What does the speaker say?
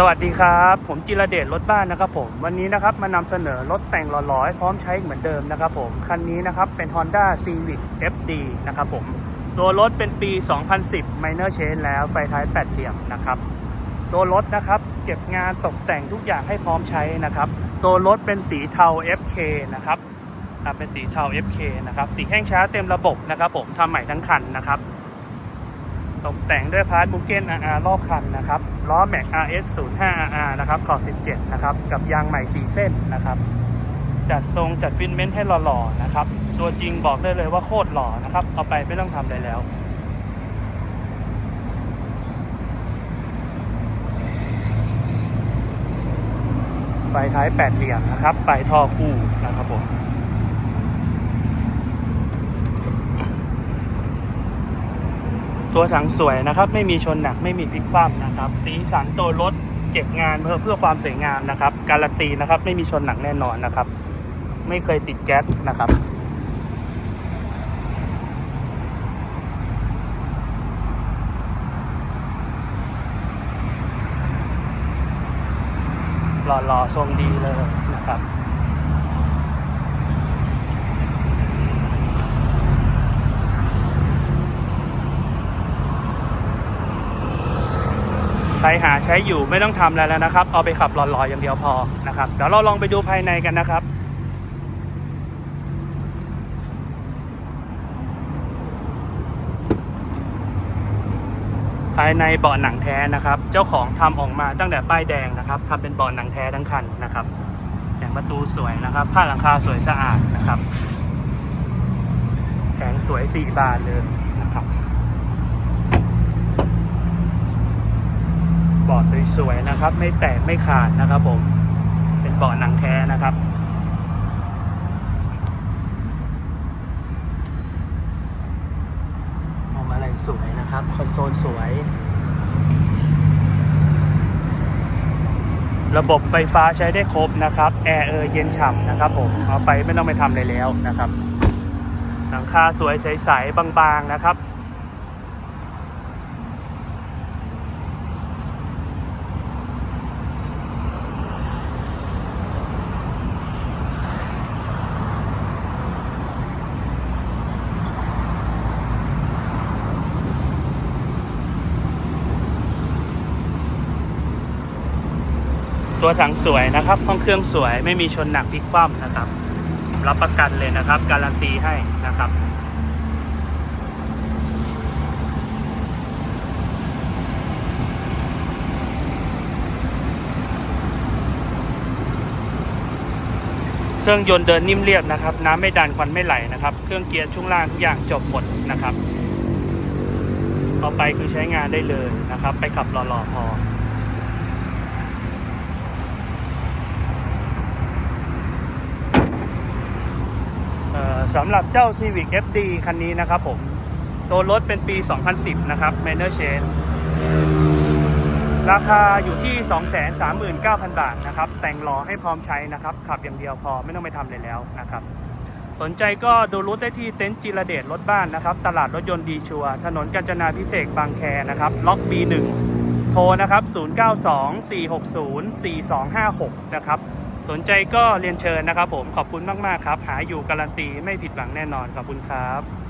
สวัสดีครับ ผมจิรเดชรถบ้านนะครับผม วันนี้นะครับมานำเสนอรถแต่งหล่อๆพร้อมใช้เหมือนเดิมนะครับผม คันนี้นะครับเป็น Honda Civic FD นะครับผม ตัวรถเป็นปี 2010 Minor Change แล้วไฟท้ายแปดเหลี่ยมนะครับ ตัวรถนะครับเก็บงานตกแต่งทุกอย่างให้พร้อมใช้นะครับ ตัวรถเป็นสีเทา FK นะครับเป็นสีเทา FK นะครับ สีแห้งช้าเต็มระบบนะครับผมทำใหม่ทั้งคันนะครับ ตกแต่งด้วยพาร์ทบุกเก้น RR รอบคันนะครับล้อแม็ก RS 05 RR นะครับขอบ17 นะครับ กับยางใหม่ 4 เส้นนะครับ จัดทรงจัดฟินเมนต์ให้หล่อๆนะครับ ตัวจริงบอกได้เลยว่าโคตรหล่อนะครับ เอาไปไม่ต้องทำอะไรแล้วไฟท้ายแปดเหลี่ยมนะครับปลายท่อคู่นะครับผม ตัวถังสวยนะครับ ไม่มีชนหนักไม่มีพลิกคว่ำนะครับ สีสันตัวรถเก็บงานเพื่อเพื่อความสวยงามนะครับ การันตีนะครับ ไม่มีชนหนักแน่นอนนะครับ ไม่เคยติดแก๊สนะครับหล่อๆทรงดีเลยนะครับ ใครหาใช้อยู่ไม่ต้องทำอะไรแล้วนะครับ เอาไปขับล่อๆอย่างเดียวพอนะครับเดี๋ยวเราลองไปดูภายในกันนะครับภายในเบาะหนังแท้นะครับ เจ้าของทำออกมาตั้งแต่ป้ายแดงนะครับทำเป็นเบาะหนังแท้ทั้งคันนะครับแต่งประตูสวยนะครับ ผ้าหลังคาสวยสะอาดนะครับแผงสวยสี่บานเลยนะครับ เบาะ สวยๆนะครับ ไม่แตกไม่ขาดนะครับผม เป็นเบาะหนังแท้นะครับ มองอะไรสวยนะครับ คอนโซลสวย ระบบไฟฟ้าใช้ได้ครบนะครับ แอร์เออเย็นฉ่ำนะครับผม เอาไปไม่ต้องไปทำอะไรแล้วนะครับ หลังคาสวยใส ๆ บาง ๆ นะครับ ตัวถังสวยนะครับห้องเครื่องสวยไม่มีชนหนักพลิกคว่ำนะครับ รับประกันเลยนะครับ การันตีให้นะครับเครื่องยนต์เดินนิ่มเรียบนะครับ น้ำไม่ดันควันไม่ไหลนะครับ เครื่องเกียร์ช่วงล่างทุกอย่างจบหมดนะครับ ต่อไปคือใช้งานได้เลยนะครับ ไปขับหล่อๆพอ เอ่อ สำหรับเจ้า Civic FD คันนี้นะครับผม ตัวรถเป็นปี 2010 นะครับ Minor Chain ราคาอยู่ที่ 239,000 บาทนะครับ แต่งล้อให้พร้อมใช้นะครับ ขับอย่างเดียวพอไม่ต้องไปทำเลยแล้วนะครับ สนใจก็ดูรถได้ที่เต็นท์จิรเดชรถบ้านนะครับ ตลาดรถยนต์ดีชัว ถนนกาญจนาพิเศษบางแคนะครับ ล็อก B1 โทรนะครับ 0924604256 นะครับ สนใจก็เรียนเชิญนะครับผมขอบคุณมาก ๆ ครับ หาอยู่การันตีไม่ผิดหวังแน่นอนขอบคุณครับ